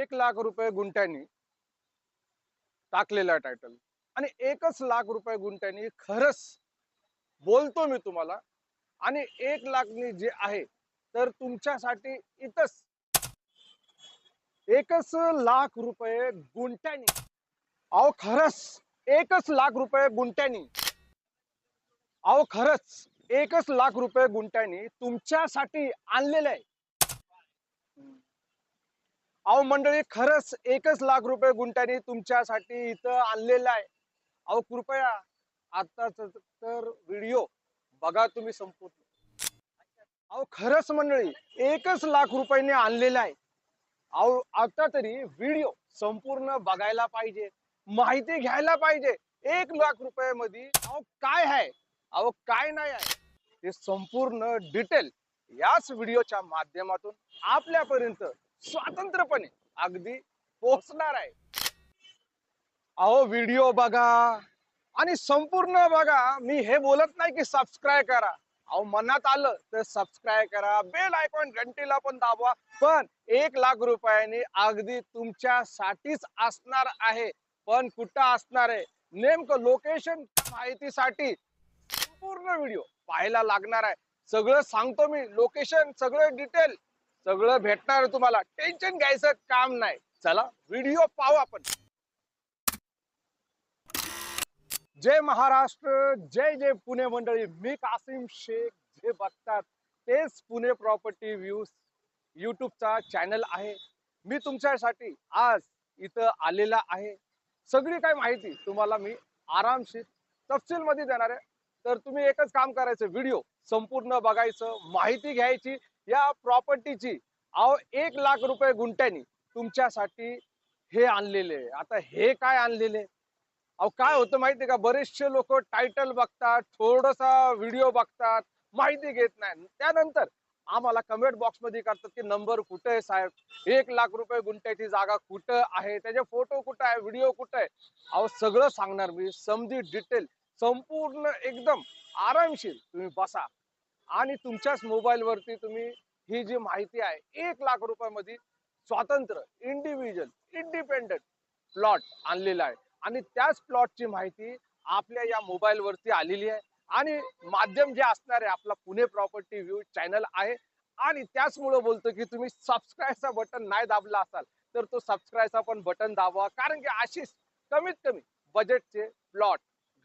एक लाख रुपये गुंठ्यांनी टाकलेला टायटल आणि एकच लाख रुपये गुंठ्यांनी खरंच बोलतो मी तुम्हाला. आणि एक लाखनी जे आहे तर तुमच्यासाठी इथंच एकच लाख रुपये गुंठ्यानी. अहो खरंच एकच लाख रुपये गुंठ्यानी. अहो खरंच एकच लाख रुपये गुंठ्यानी तुमच्यासाठी आणलेलं आहे. अहो मंडळी खरंच एकच लाख रुपये गुंठ्यानी तुमच्यासाठी इथं आणलेलं आहे. अहो कृपया आताच तर व्हिडिओ बघा तुम्ही संपूर्ण. अहो खरंच मंडळी एकच लाख रुपयाने आणलेलं आहे. अहो आता तरी व्हिडिओ संपूर्ण बघायला पाहिजे माहिती घ्यायला पाहिजे. एक लाख रुपये मध्ये अहो काय आहे? अहो काय नाही आहे? हे संपूर्ण डिटेल याच व्हिडिओच्या माध्यमातून आपल्यापर्यंत स्वातंत्र्यपणे अगदी पोहोचणार आहे. अहो व्हिडिओ बघा आणि संपूर्ण बघा. मी हे बोलत नाही की सबस्क्राईब करा. अहो मनात आलं तर सबस्क्राईब करा. बेल आयकॉन घंटीला पण दाबवा. पण एक लाख रुपयांनी अगदी तुमच्यासाठीच असणार आहे. पण कुठं असणार आहे? नेमकं लोकेशन माहितीसाठी संपूर्ण व्हिडिओ पाहायला लागणार आहे. सगळं सांगतो मी. लोकेशन सगळं डिटेल सगळं भेटणार तुम्हाला. टेन्शन घ्यायचं काम नाही. चला व्हिडिओ पाहू आपण. जय महाराष्ट्र जय जय पुणे मंडळी. मी कासिम शेख. जे बघतात तेच पुणे प्रॉपर्टी व्ह्यूज युट्यूबचा चॅनल आहे. मी तुमच्यासाठी आज इथं आलेला आहे. सगळी काय माहिती तुम्हाला मी आरामशीर तपशील मध्ये देणार आहे. तर तुम्ही एकच काम करायचं व्हिडिओ संपूर्ण बघायचं माहिती घ्यायची या प्रॉपर्टीची अहो एक लाख रुपये गुंठ्यानी तुमच्यासाठी हे आणलेले आता हे काय आणलेले अहो काय होतं माहितीये का? बरेचसे लोक टायटल बघतात थोडसा व्हिडिओ बघतात माहिती घेत नाही. त्यानंतर आम्हाला कमेंट बॉक्समध्ये करतात की नंबर कुठं आहे साहेब? एक लाख रुपये गुंठ्याची जागा कुठं आहे? त्याचे फोटो कुठं आहे? व्हिडिओ कुठं आहे? अहो सगळं सांगणार मी समधी डिटेल संपूर्ण एकदम आरामशीर. तुम्ही बसा. आणि तुमच्याच मोबाईलवरती तुम्ही ही जी माहिती आहे एक लाख रुपयामध्ये स्वातंत्र्य इंडिव्हिज्युअल इंडिपेंडंट प्लॉट आणलेला आहे. आणि त्याच प्लॉटची माहिती आपल्या या मोबाईलवरती आलेली आहे. आणि माध्यम जे असणार आहे आपला पुणे प्रॉपर्टी व्ह्यू चॅनल आहे. आणि त्याचमुळं बोलतो की तुम्ही सबस्क्राईबचा बटन नाही दाबला असाल तर तो सबस्क्राईबचा पण बटन दाबवा. कारण की अशीच कमीत कमी बजेटचे प्लॉट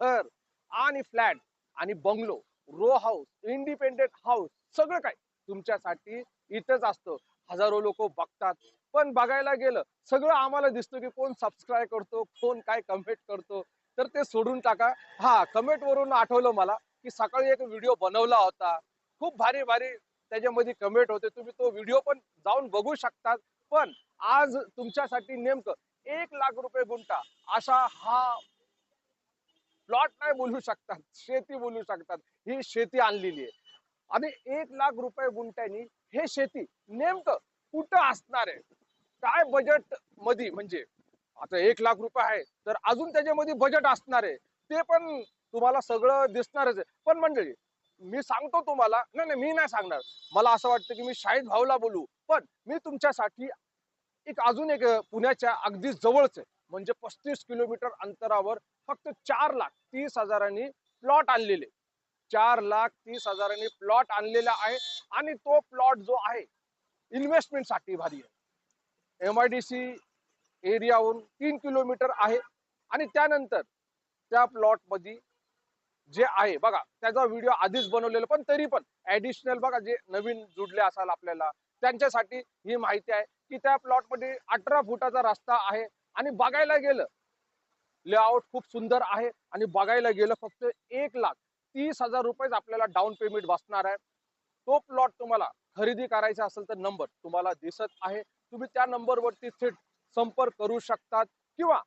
घर आणि फ्लॅट आणि bungalow row house independent house सगळं काय तुमच्यासाठी इथंच असतं. हजारो लोक बघतात. पण बघायला गेलं सगळं आम्हाला दिसतं की कोण सबस्क्राईब करतो कोण काय कमेंट करतो. तर ते सोडून टाका. हा कमेंट वरून आठवलं मला की सकाळी एक व्हिडिओ बनवला होता. खूप भारी भारी त्याच्यामध्ये कमेंट होते. तुम्ही तो व्हिडिओ पण जाऊन बघू शकतात. पण आज तुमच्यासाठी नेमकं एक लाख रुपये गुंटा असा हा प्लॉट नाही बोलू शकतात शेती बोलू शकतात. ही शेती आणलेली आहे. आणि एक लाख रुपये गुंठ्यानी हे शेती नेमकं कुठं असणार आहे? काय बजेटमध्ये म्हणजे आता एक लाख रुपये आहे तर अजून त्याच्यामध्ये बजेट असणार आहे. ते पण तुम्हाला सगळं दिसणारच आहे. पण मंडळी मी सांगतो तुम्हाला नाही नाही मी नाही सांगणार. मला असं वाटतं की मी शाहीद भाऊला बोलू पण मी तुमच्यासाठी एक अजून एक पुण्याच्या अगदी जवळच आहे. म्हणजे पस्तीस किलोमीटर अंतरावर फक्त चार लाख तीस हजारांनी प्लॉट आणलेले. चार लाख तीस हजारांनी प्लॉट आणलेला आहे आणि तो प्लॉट जो आहे इन्व्हेस्टमेंटसाठी भारी आहे. एम आय डी सी एरियावरून तीन किलोमीटर आहे आणि त्यानंतर त्या प्लॉटमध्ये जे आहे बघा त्याचा व्हिडिओ आधीच बनवलेला पण तरी पण ऍडिशनल बघा जे नवीन जुडले असाल आपल्याला त्यांच्यासाठी ही माहिती आहे की त्या प्लॉटमध्ये अठरा फुटाचा रस्ता आहे. आणि बघायला गेलं लेआउट खूप सुंदर आहे आणि बघायला गेलं फक्त एक लाख तीस हजार रुपयेच आपल्याला डाऊन पेमेंट बसणार आहे. तो प्लॉट तुम्हाला खरेदी करायचा असेल तर नंबर तुम्हाला दिसत आहे. तुम्ही त्या नंबरवरती थेट संपर्क करू शकतात किंवा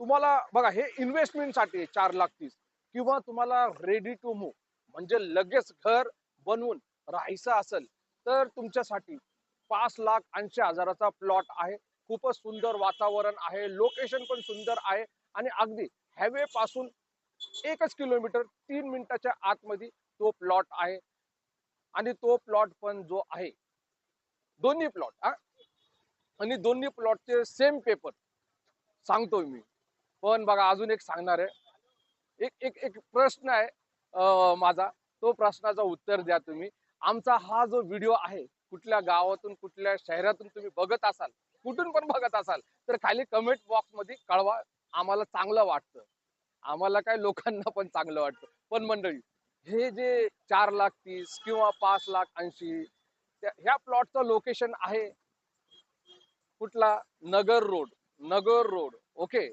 तुम्हाला बघा हे इन्व्हेस्टमेंटसाठी चार लाख तीस. किंवा तुम्हाला रेडी टू मूव्ह म्हणजे लगेच घर बनवून राहायचं असेल तर तुमच्यासाठी पाच लाख ऐंशी हजाराचा प्लॉट आहे. खूपच सुंदर वातावरण आहे. लोकेशन पण सुंदर आहे. आणि अगदी हायवे पासून एकच किलोमीटर तीन मिनिटाच्या आतमध्ये तो प्लॉट आहे. आणि तो प्लॉट पण जो आहे दोन्ही प्लॉट हा? आणि दोन्ही प्लॉटचे सेम पेपर सांगतोय मी. पण बघा अजून एक सांगणार आहे. एक एक एक प्रश्न आहे माझा. तो प्रश्नाचं उत्तर द्या तुम्ही. आमचा हा जो व्हिडिओ आहे कुठल्या गावातून कुठल्या शहरातून तुम्ही बघत असाल कुठून पण बघत असाल तर खाली कमेंट बॉक्समध्ये कळवा आम्हाला चांगलं वाटतं. आम्हाला काय लोकांना पण चांगलं वाटतं. पण मंडळी हे जे चार लाख तीस किंवा पाच लाख ऐंशी ह्या प्लॉटचं लोकेशन आहे. कुठला? Nagar road. Nagar road. Okay?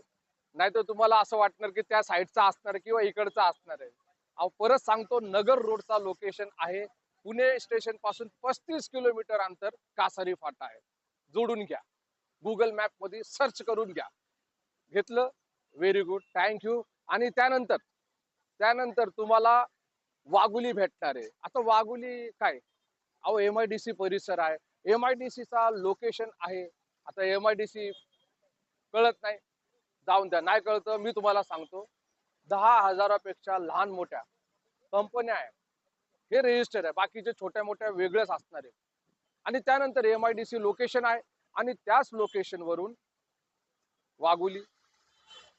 नाहीतर तुम्हाला असं वाटणार की त्या साईडचा असणार किंवा इकडचा असणार आहे. परत सांगतो नगर रोडचा लोकेशन आहे. पुणे स्टेशनपासून पस्तीस किलोमीटर अंतर कासारी फाटा आहे. जोडून घ्या. गुगल मॅपमध्ये सर्च करून घ्या. घेतलं व्हेरी गुड थँक्यू आणि त्यानंतर त्यानंतर तुम्हाला वाघुली भेटणार आहे. आता वाघुली काय? अहो एम आय डी सी परिसर आहे. एम आय डी सीचा लोकेशन आहे. आता एम आय डी सी कळत नाही. जाऊन द्या. नाही कळतं मी तुम्हाला सांगतो. दहा हजारापेक्षा लहान मोठ्या कंपन्या आहे. हे रजिस्टर आहे. बाकीचे छोट्या मोठ्या वेगळ्याच असणार आहे. आणि त्यानंतर M I D C location आहे. आणि त्याच लोकेशनवरून वाघुली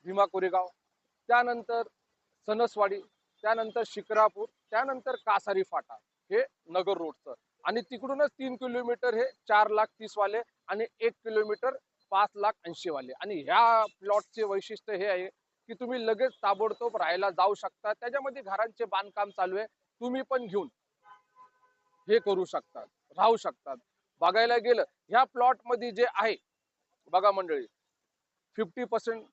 भीमा कोरेगाव त्यानंतर सणसवाडी त्यानंतर शिक्रापूर त्यानंतर कासारी फाटा हे नगर रोडचं आणि तिकडूनच तीन किलोमीटर हे चार लाख तीस वाले आणि एक किलोमीटर पाच लाख ऐंशी वाले. आणि ह्या प्लॉटचे वैशिष्ट्य हे आहे की तुम्ही लगेच ताबडतोब राहायला जाऊ शकता. त्याच्यामध्ये घरांचे बांधकाम चालू आहे. तुम्ही पण घेऊन हे करू शकतात राहू शकतात. बघायला गेलं ह्या प्लॉटमध्ये जे आहे बघा मंडळी फिफ्टी पर्सेंट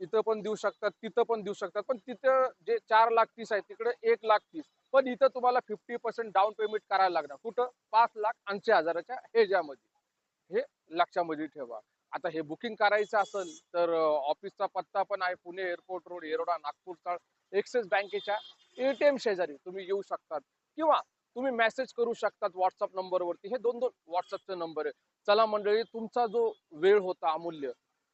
इथं पण देऊ शकतात तिथं पण देऊ शकतात पण तिथं जे चार लाख तीस आहे तिकडे एक लाख तीस. पण इथं तुम्हाला फिफ्टी पर्सेंट डाऊन पेमेंट करायला लागणार. कुठं? पाच लाख ऐंशी हजाराच्या ह्याच्यामध्ये. हे लक्षामध्ये ठेवा. आता हे बुकिंग करायचं असेल तर ऑफिसचा पत्ता पण आहे पुणे एअरपोर्ट रोड येरोडा नागपूर स्थळ एक्सिस बँकेच्या एटीएम शेजारी तुम्ही येऊ शकतात. किंवा तुम्ही मेसेज करू शकतात व्हॉट्सअप नंबरवरती हे दोन दोन व्हॉट्सअपचे नंबर आहे चला मंडळी तुमचा जो वेळ होता अमूल्य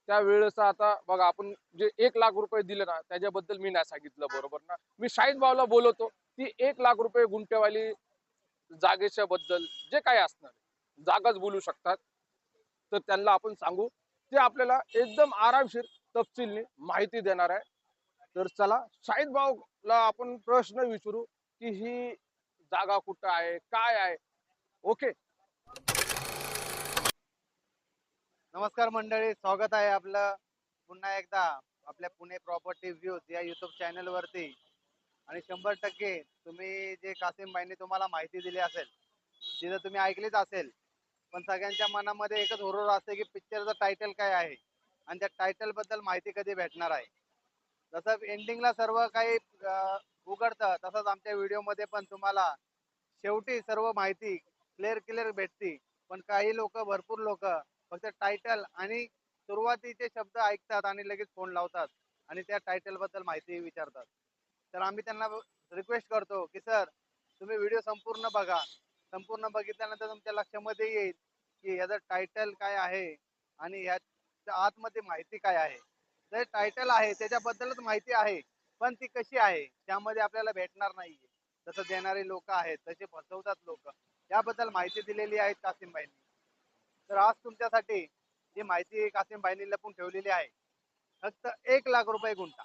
त्या वेळेचा आता बघा आपण जे एक लाख रुपये दिले ना त्याच्याबद्दल मी नाही सांगितलं बरोबर ना? मी शाहीद भावला बोलवतो ती एक लाख रुपये गुंठेवाली जागेच्या बद्दल जे काही असणार जागाच बोलू शकतात. तर त्यांना आपण सांगू ते आपल्याला एकदम आरामशीर तपशीलने माहिती देणार आहे. तर चला शाहीद भाऊला आपण प्रश्न विचारू की ही जागा कुठं आहे? काय आहे? ओके. नमस्कार मंडळी स्वागत आहे आपलं पुन्हा एकदा आपल्या पुणे प्रॉपर्टी व्ह्यूज या युट्यूब चॅनल वरती. आणि शंभर टक्के तुम्ही जे कासिम भाईंनी तुम्हाला माहिती दिली असेल तिथं तुम्ही ऐकलीच असेल. पण सगळ्यांच्या मनामध्ये एकच हुरूर असते की पिक्चरचं टायटल काय आहे? आणि त्या टायटलबद्दल माहिती कधी भेटणार आहे? जसं एंडिंगला सर्व काही उघडतं. तसंच आमच्या व्हिडिओमध्ये पण तुम्हाला शेवटी सर्व माहिती क्लिअर क्लिअर भेटते. पण काही लोक भरपूर लोक फक्त टायटल आणि सुरुवातीचे शब्द ऐकतात आणि लगेच फोन लावतात आणि त्या टायटलबद्दल माहितीही माहिती विचारतात. तर आम्ही त्यांना रिक्वेस्ट करतो की सर तुम्ही व्हिडिओ संपूर्ण बघा. संपूर्ण बघितल्यानंतर तुमच्या लक्षामध्ये येईल की याचं टायटल काय आहे आणि ह्याच्या आतमध्ये माहिती काय आहे. जे टायटल आहे त्याच्याबद्दलच माहिती आहे. पण ती कशी आहे त्यामध्ये आपल्याला भेटणार नाहीये. तसं देणारे लोक आहेत तसे फसवतात लोक. याबद्दल माहिती दिलेली आहे कासिमबाईंनी. तर आज तुमच्यासाठी जी माहिती कासिमबाईंनी लपून ठेवलेली आहे फक्त एक लाख रुपये गुंठा.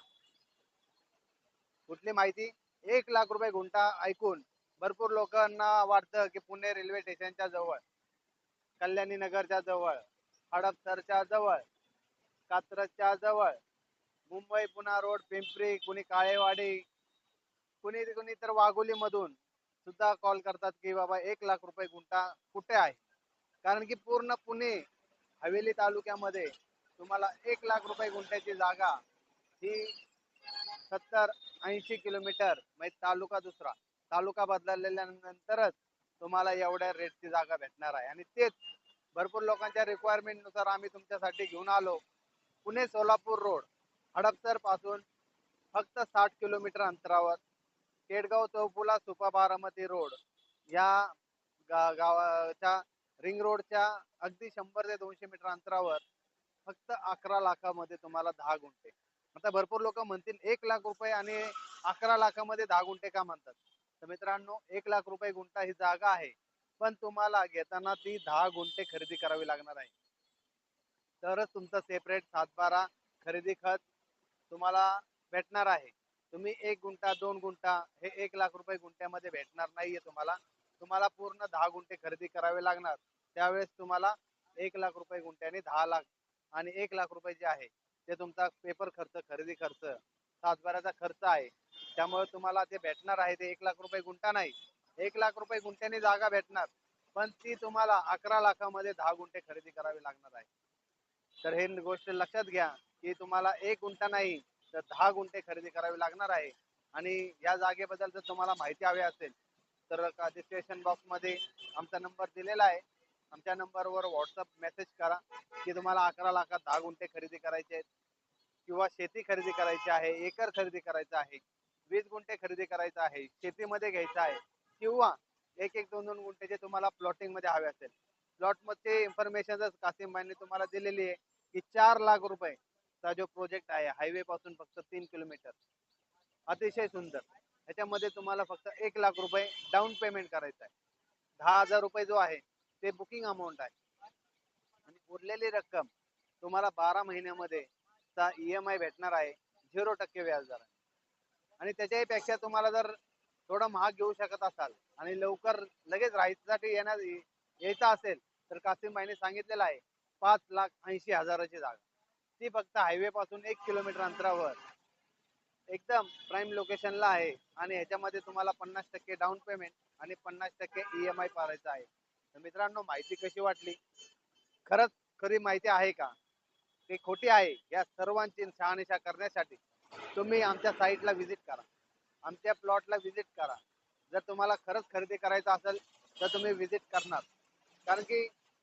कुठली माहिती? एक लाख रुपये गुंठा ऐकून भरपूर लोकांना वाटतं की पुणे रेल्वे स्टेशनच्या जवळ कल्याणी नगरच्या जवळ हडपसरच्या जवळ कात्रजच्या जवळ मुंबई पुणा रोड पिंपरी कुणी काळेवाडी कुणी कुणी तर वाघोली मधून सुद्धा कॉल करतात की बाबा एक लाख रुपये गुंठा कुठे आहे? कारण की पूर्ण पुणे हवेली तालुक्यामध्ये तुम्हाला एक लाख रुपये गुंठ्याची जागा ही सत्तर ऐंशी किलोमीटर म्हणजे तालुका दुसरा. तालुका बदलल्यानंतरच तुम्हाला एवढ्या रेटची जागा भेटणार आहे. आणि तेच भरपूर लोकांच्या रिक्वायरमेंटनुसार आम्ही तुमच्यासाठी घेऊन आलो. पुणे सोलापूर रोड. हडपसरपासून फक्त साठ किलोमीटर अंतरावर केडगाव चौफुला सुपा बारामती रोड या गा गावाच्या रिंग रोडच्या अगदी शंभर ते दोनशे मीटर अंतरावर फक्त अकरा लाखामध्ये तुम्हाला दहा गुंठे. आता भरपूर लोक म्हणतील एक लाख रुपये आणि अकरा लाखामध्ये दहा गुंठे का म्हणतात? तर मित्रांनो एक लाख रुपये गुंठा ही जागा आहे पण तुम्हाला घेताना ती दहा गुंठे खरेदी करावी लागणार आहे. तरच तुमचं सेपरेट सातबारा खरेदी खत तुम्हाला भेटणार आहे. तुम्ही एक गुंठा दोन गुंठा हे एक लाख रुपये गुंठ्यामध्ये भेटणार नाहीये तुम्हाला. तुम्हाला पूर्ण दहा गुंठे खरेदी करावे लागणार. त्यावेळेस तुम्हाला एक लाख रुपये गुंठ्याने दहा लाख आणि एक लाख रुपये जे आहे ते तुमचा पेपर खर्च खरेदी खर्च सातबाऱ्याचा खर्च आहे. त्यामुळे तुम्हाला ते भेटणार आहे ते एक लाख रुपये गुंठा नाही. एक लाख रुपये गुंठ्याने जागा भेटणार. पण ती तुम्हाला अकरा लाखामध्ये दहा गुंठे खरेदी करावी लागणार आहे. तर हे गोष्ट लक्षात घ्या की तुम्हाला एक गुंठा नाही तर दहा गुंठे खरेदी करावी लागणार आहे. आणि या जागेबद्दल जर तुम्हाला माहिती हवी असेल तर रजिस्ट्रेशन बॉक्समध्ये आमचा नंबर दिलेला आहे. आमच्या नंबरवर व्हॉट्सअप मेसेज करा की तुम्हाला अकरा लाखात दहा गुंठे खरेदी करायचे आहेत. किंवा शेती खरेदी करायची आहे एकर खरेदी करायचं आहे वीस गुंठे खरेदी करायचं आहे शेतीमध्ये घ्यायचं आहे किंवा एक एक दोन दोन गुंठेचे तुम्हाला प्लॉटिंगमध्ये हवे असेल. प्लॉटमध्ये इन्फॉर्मेशन कासिम भाईने तुम्हाला दिलेली आहे की चार लाख रुपये चा जो प्रोजेक्ट आहे हायवे पासून फक्त तीन किलोमीटर अतिशय सुंदर. ह्याच्यामध्ये तुम्हाला फक्त एक लाख रुपये डाऊन पेमेंट करायचं आहे. दहा हजार रुपये जो आहे ते बुकिंग अमाऊंट आहे. आणि उरलेली रक्कम तुम्हाला बारा महिन्यामध्ये चा ई एम आय भेटणार आहे झिरो टक्के व्याजदर आणि त्याच्याही पेक्षा तुम्हाला जर थोडं महाग घेऊ शकत असाल आणि लवकर लगेच राहायसाठी येणार यायचं असेल तर कासिम भाईने सांगितलेलं आहे पाच लाख ऐंशी हजाराची जागा. ती फक्त हायवे पासून एक किलोमीटर अंतरावर. एकदम प्राईम लोकेशनला आहे आणि ह्याच्यामध्ये तुम्हाला पन्नास टक्के डाऊन पेमेंट आणि पन्नास टक्के ई एम आय पारायचं आहे. तर मित्रांनो माहिती कशी वाटली? खरंच खरी माहिती आहे का? ती खोटी आहे या सर्वांची शहानिशा करण्यासाठी. तुम्ही आमच्या साईटला व्हिजिट करा. आमच्या प्लॉटला व्हिजिट करा. जर तुम्हाला खरंच खरेदी करायचं असेल तर तुम्ही व्हिजिट करणार. कारण की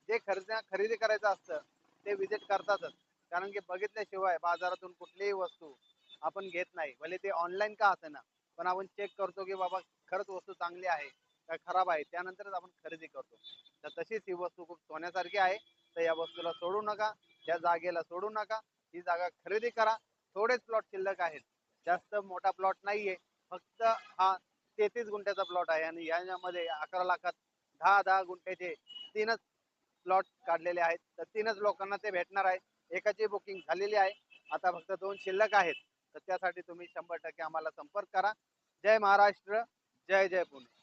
जे खरेदी खरेदी करायचं असतं ते व्हिजिट करतातच. कारण की बघितल्याशिवाय बाजारातून कुठलीही वस्तू आपण घेत नाही. भले ते ऑनलाईन का असेना पण आपण चेक करतो की बाबा खरंच वस्तू चांगली आहे का खराब आहे त्यानंतरच आपण खरेदी करतो. तर तशीच ही वस्तू खूप सोन्यासारखी आहे तर या वस्तूला सोडू नका त्या जागेला सोडू नका ही जागा खरेदी करा. थोडेच प्लॉट शिल्लक आहेत. जास्त मोठा प्लॉट नाहीये फक्त हा तेहतीस गुंठ्याचा प्लॉट आहे आणि याच्यामध्ये अकरा लाखात दहा दहा गुंठ्याचे तीनच प्लॉट काढलेले आहेत. तर तीनच लोकांना ते भेटणार आहे. एकाची बुकिंग झालेली आहे. आता फक्त दोन शिल्लक आहेत. तर त्यासाठी तुम्ही शंभर टक्के आम्हाला संपर्क करा. जय महाराष्ट्र. जय जय पुणे.